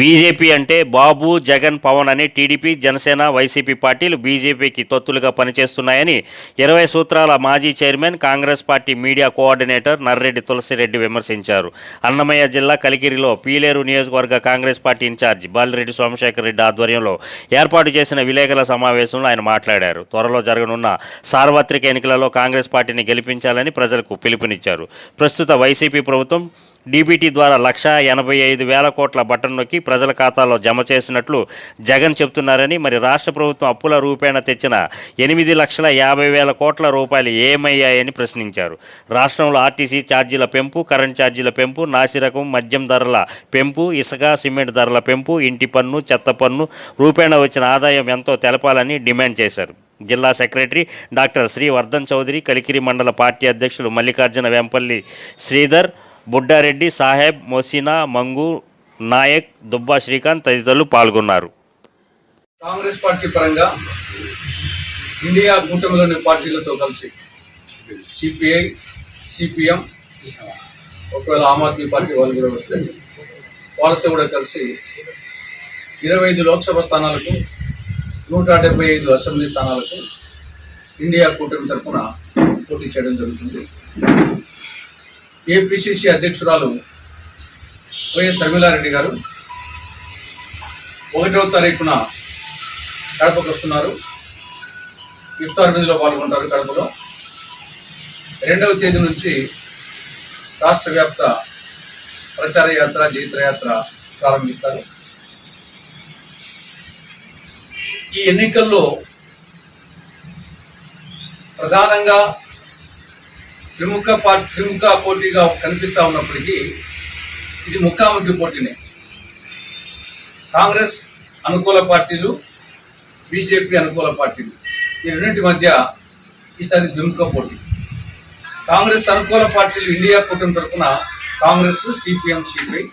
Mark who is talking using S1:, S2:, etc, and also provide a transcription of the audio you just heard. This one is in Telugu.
S1: బీజేపీ అంటే బాబు జగన్ పవన్ అని టీడీపీ జనసేన వైసీపీ పార్టీలు బీజేపీకి తొత్తులుగా పనిచేస్తున్నాయని ఇరవై సూత్రాల మాజీ chairman Congress party media coordinator Narreddy Tulasireddy విమర్శించారు. అన్నమయ్య జిల్లా కలికిరిలో పీలేరు నియోజకవర్గ కాంగ్రెస్ పార్టీ ఇన్ఛార్జ్ బాలిరెడ్డి సోమశేఖర్ రెడ్డి ఆధ్వర్యంలో ఏర్పాటు చేసిన విలేకరుల సమావేశంలో ఆయన మాట్లాడారు. త్వరలో జరగనున్న సార్వత్రిక ఎన్నికలలో కాంగ్రెస్ పార్టీని గెలిపించాలని ప్రజలకు పిలుపునిచ్చారు. ప్రస్తుత వైసీపీ ప్రభుత్వం డీబీటీ ద్వారా లక్ష ఎనభై ఐదు వేల కోట్ల బటన్ నొక్కి ప్రజల ఖాతాలో జమ చేసినట్లు జగన్ చెబుతున్నారని మరి రాష్ట్ర ప్రభుత్వం అప్పుల రూపేణ తెచ్చిన ఎనిమిది లక్షల యాభై వేల కోట్ల రూపాయలు ఏమయ్యాయని ప్రశ్నించారు. రాష్ట్రంలో ఆర్టీసీ ఛార్జీల పెంపు కరెంట్ ఛార్జీల పెంపు నాసిరకం మద్యం ధరల పెంపు ఇసుక సిమెంట్ ధరల పెంపు ఇంటి పన్ను చెత్త పన్ను రూపేణ వచ్చిన ఆదాయం ఎంతో తెలపాలని డిమాండ్ చేశారు. జిల్లా సెక్రటరీ డాక్టర్ శ్రీ వర్ధన్ చౌదరి కలికిరి మండల పార్టీ అధ్యక్షులు మల్లికార్జున వెంపల్లి శ్రీధర్ బుడ్డారెడ్డి సాహెబ్ మొసినా మంగు నాయక్ దుబ్బా శ్రీకాంత్ తదితరులు పాల్గొన్నారు.
S2: కాంగ్రెస్ పార్టీ పరంగా ఇండియా కూటమిలోని పార్టీలతో కలిసి సిపిఐ సిపిఎం ఒకవేళ ఆమ్ ఆద్మీ పార్టీ వాళ్ళు కూడా వస్తే వాళ్ళతో కూడా కలిసి ఇరవై ఐదు లోక్సభ స్థానాలకు నూట డెబ్బై ఐదు అసెంబ్లీ స్థానాలకు ఇండియా కూటమి తరఫున పోటీ చేయడం జరుగుతుంది. ఏపీసీసీ అధ్యక్షురాలు వైఎస్ శర్మిలారెడ్డి గారు ఒకటవ తారీఖున కడపకు వస్తున్నారు. ఇఫ్తార్ విధిలో పాల్గొంటారు కడపలో. రెండవ తేదీ నుంచి రాష్ట్ర వ్యాప్త ప్రచార యాత్ర జైత్రయాత్ర ప్రారంభిస్తారు. ఈ ఎన్నికల్లో ప్రధానంగా త్రిముఖ పా త్రిముఖ పోటీగా కనిపిస్తూ ఉన్నప్పటికీ ఇది ముఖాముఖి పోటీనే. కాంగ్రెస్ అనుకూల పార్టీలు బీజేపీ అనుకూల పార్టీలు ఈ రెండింటి మధ్య ఈసారి ద్విముఖ పోటీ. కాంగ్రెస్ అనుకూల పార్టీలు ఇండియా కూటమి తరఫున కాంగ్రెస్ సిపిఎం సిపిఐ